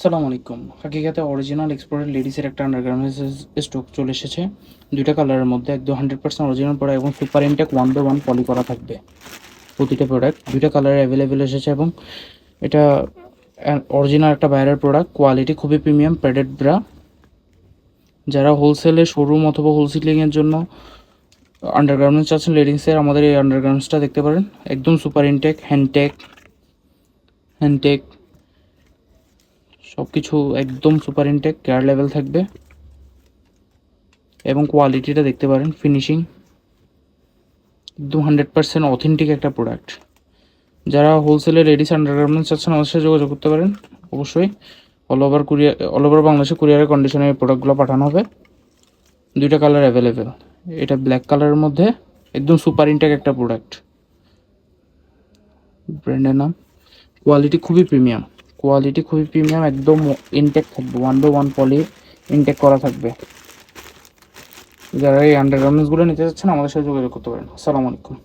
সালাম আলাইকুম। হাকিকাতে original exported লেডিসের একটা আন্ডারগার্মেন্টস স্টক চলে এসেছে। দুইটা কালারের মধ্যে একদম হান্ড্রেড পার্সেন্ট অরিজিনাল প্রোডাক্ট এবং super intact one by one poly করা থাকবে। প্রতিটা প্রোডাক্ট দুইটা কালারে অ্যাভেলেবেল এসেছে এবং এটা অরিজিনাল একটা বাইরের প্রোডাক্ট কোয়ালিটি খুবই প্রিমিয়াম প্যাডেড ব্রা যারা হোলসেলে শোরুম অথবা হোলসেলিংয়ের জন্য আন্ডারগার্মেন্টস আছেন লেডিসের আমাদের এই আন্ডারগার্মেন্টসটা দেখতে পারেন। একদম সুপার ইনটেক হ্যান্ডটেক হ্যান্ডটেক সব কিছু একদম সুপার ইনটেক কেয়ার লেভেল থাকবে। এবং কোয়ালিটিটা দেখতে পারেন ফিনিশিং একদম হান্ড্রেড পার্সেন্ট অথেন্টিক একটা প্রোডাক্ট যারা হোলসেলে লেডিস আন্ডারগার্মেন্টস চাচ্ছেন, আমাদের সাথে যোগাযোগ করতে পারেন, অবশ্যই। All over courier all over বাংলাদেশে কুরিয়ারের কন্ডিশনে এই প্রোডাক্টগুলো পাঠানো হবে। দুইটা কালার অ্যাভেলেবেল এটা ব্ল্যাক কালারের মধ্যে, একদম সুপার ইনটেক একটা প্রোডাক্ট ব্র্যান্ডের নাম কোয়ালিটি খুবই প্রিমিয়াম কোয়ালিটি খুবই প্রিমিয়াম একদম ইনটেক থাকবে one by one poly intact করা থাকবে। যারা এই আন্ডার গার্মেন্টসগুলো নিতে চাচ্ছেন, আমাদের সাথে যোগাযোগ করতে পারেন। আসসালামু আলাইকুম।